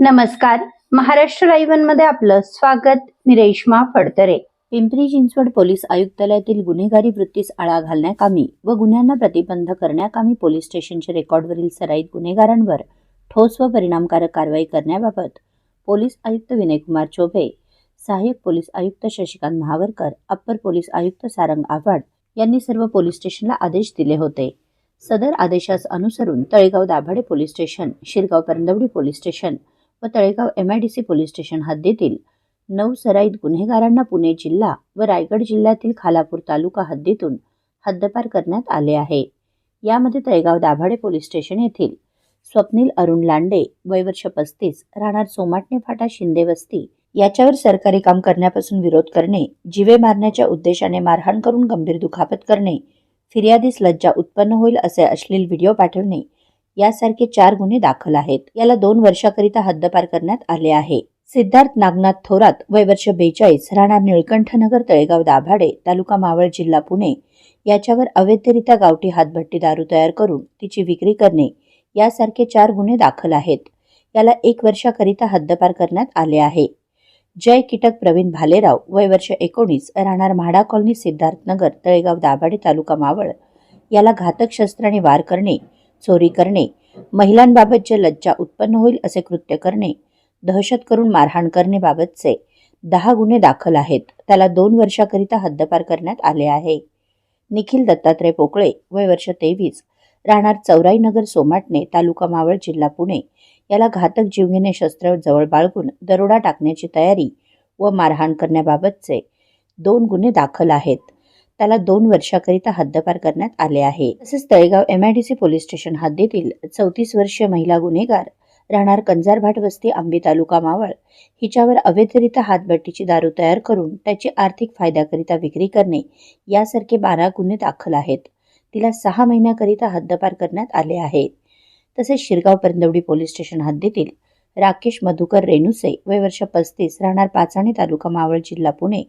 नमस्कार. महाराष्ट्र लाईव्हमध्ये आपलं स्वागत. मी रेश्मा फडतरे. पिंपरी चिंचवड पोलीस आयुक्तालयातील गुन्हेगारी वृत्तीस आळा घालण्याकामी व गुन्ह्यांना प्रतिबंध करण्याकामी पोलीस स्टेशनच्या रेकॉर्डवरील सराईत गुन्हेगारांवर ठोस व परिणामकारक कारवाई करण्याबाबत पोलीस आयुक्त विनयकुमार चोबे सहाय्यक पोलीस आयुक्त शशिकांत महावरकर अप्पर पोलीस आयुक्त सारंग आव्हाड यांनी सर्व पोलीस स्टेशनला आदेश दिले होते. सदर आदेशास अनुसरून Talegaon Dabhade police station Shirgaon Parandwadi police station व तळेगाव एमआयडीसी पोलीस स्टेशन हद्दीतील नऊ सराईत गुन्हेगारांना पुणे जिल्हा व रायगड जिल्ह्यातील खालापूर तालुका हद्दीतून हद्दपार करण्यात आले आहे. यामध्ये तळेगाव दाभाडे पोलीस स्टेशन येथील स्वप्नील अरुण लांडे वयवर्ष पस्तीस राहणार सोमाटणे फाटा शिंदे वस्ती याच्यावर सरकारी काम करण्यापासून विरोध करणे जिवे मारण्याच्या उद्देशाने मारहाण करून गंभीर दुखापत करणे फिर्यादीस लज्जा उत्पन्न होईल असे अश्लील व्हिडिओ पाठवणे यासारखे चार गुन्हे दाखल आहेत. याला दोन वर्षाकरिता हद्दपार करण्यात आले आहे. सिद्धार्थ नागनाथ थोरात वय वर्ष बेचाळीस राहणार निळकंठनगर तळेगाव दाभाडे तालुका मावळ जिल्हा पुणे याच्यावर अवैधरित्या गावठी हातभट्टी दारू तयार करून तिची विक्री करणे यासारखे चार गुन्हे दाखल आहेत. याला एक वर्षाकरिता हद्दपार करण्यात आले आहे. जय कीटक प्रवीण भालेराव वय वर्ष एकोणीस राहणार म्हाडा कॉलनी सिद्धार्थनगर तळेगाव दाभाडे तालुका मावळ. याला घातक शस्त्राने वार करणे चोरी करणे महिलांबाबत जे लज्जा उत्पन्न होईल असे कृत्य करणे दहशत करून मारहाण करणेबाबतचे दहा गुन्हे दाखल आहेत. त्याला दोन वर्षाकरिता हद्दपार करण्यात आले आहे. निखिल दत्तात्रय पोकळे वय वर्ष तेवीस राहणार चौराईनगर सोमाटणे तालुका मावळ जिल्हा पुणे. याला घातक जीवघेणे शस्त्र जवळ बाळगून दरोडा टाकण्याची तयारी व मारहाण करण्याबाबतचे दोन गुन्हे दाखल आहेत. त्याला दोन वर्षाकरिता हद्दपार करण्यात आले आहे. तसेच तळेगाव एमआयडीसी पोलीस स्टेशन हद्दीतील चौतीस वर्षीय महिला गुन्हेगार राहणार कंजारभाट वस्ती आंबी तालुका मावळ हिच्यावर अवैधरित्या हातभट्टीची दारू तयार करून त्याची आर्थिक फायद्याकरिता विक्री करणे यासारखे बारा गुन्हे दाखल आहेत. तिला सहा महिन्याकरिता हद्दपार करण्यात आले आहे. तसेच शिरगाव परंदवडी पोलीस स्टेशन हद्दीतील राकेश मधुकर रेणुसे वय वर्ष पस्तीस राहणार पाचाणी तालुका मावळ जिल्हा पुणे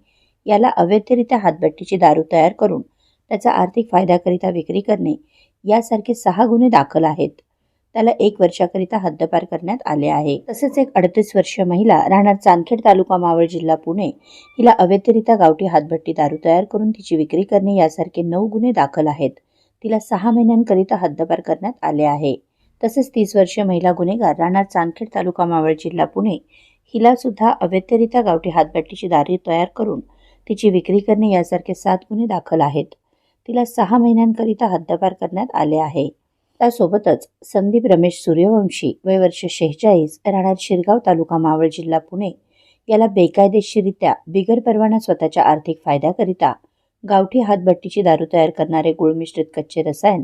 याला अवैधरित्या हातभट्टीची दारू तयार करून त्याचा आर्थिक फायद्याकरिता विक्री करणे यासारखे सहा गुन्हे दाखल आहेत. त्याला एक वर्षाकरिता हद्दपार करण्यात आले आहे. तसेच एक अडतीस वर्षीय महिला राहणार चांदखेड तालुका मावळ जिल्हा पुणे हिला अवैधरित्या गावठी हातभट्टी दारू तयार करून तिची विक्री करणे यासारखे नऊ गुन्हे दाखल आहेत. तिला सहा महिन्यांकरिता हद्दपार करण्यात आले आहे. तसेच तीस वर्षीय महिला गुन्हेगार राहणार चांदखेड तालुका मावळ जिल्हा पुणे हिला सुद्धा अवैधरित्या गावठी हातभट्टीची दारू तयार करून तिची विक्री करणे यासारखे सात गुन्हे दाखल आहेत. तिला सहा महिन्यांकरिता हद्दपार करण्यात आले आहे. त्यासोबतच संदीप रमेश सूर्यवंशी वय वर्ष शेहेचाळीस राहणार शिरगाव तालुका मावळ जिल्हा पुणे याला बेकायदेशीरित्या बिगर परवाना स्वतःच्या आर्थिक फायद्याकरिता गावठी हातभट्टीची दारू तयार करणारे गुळमिश्रित कच्चे रसायन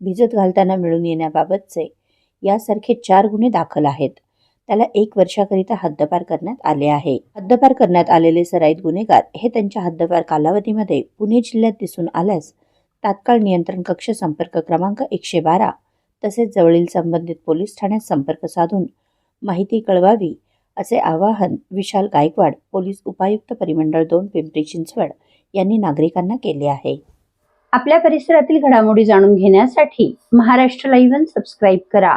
भिजत घालताना मिळून येण्याबाबतचे यासारखे चार गुन्हे दाखल आहेत. त्याला एक वर्षाकरिता हद्दपार करण्यात आले आहे. हद्दपार करण्यात आलेले सराईत गुन्हेगार हे त्यांच्या हद्दपार कालावधीमध्ये पुणे जिल्ह्यात दिसून आल्यास तात्काळ नियंत्रण कक्ष संपर्क क्रमांक एकशे बारा तसेच जवळील संबंधित पोलीस ठाण्यात संपर्क साधून माहिती कळवावी असे आवाहन विशाल गायकवाड पोलीस उपायुक्त परिमंडळ दोन पिंपरी चिंचवड यांनी नागरिकांना केले आहे. आपल्या परिसरातील घडामोडी जाणून घेण्यासाठी महाराष्ट्र लाईव्ह सबस्क्राईब करा.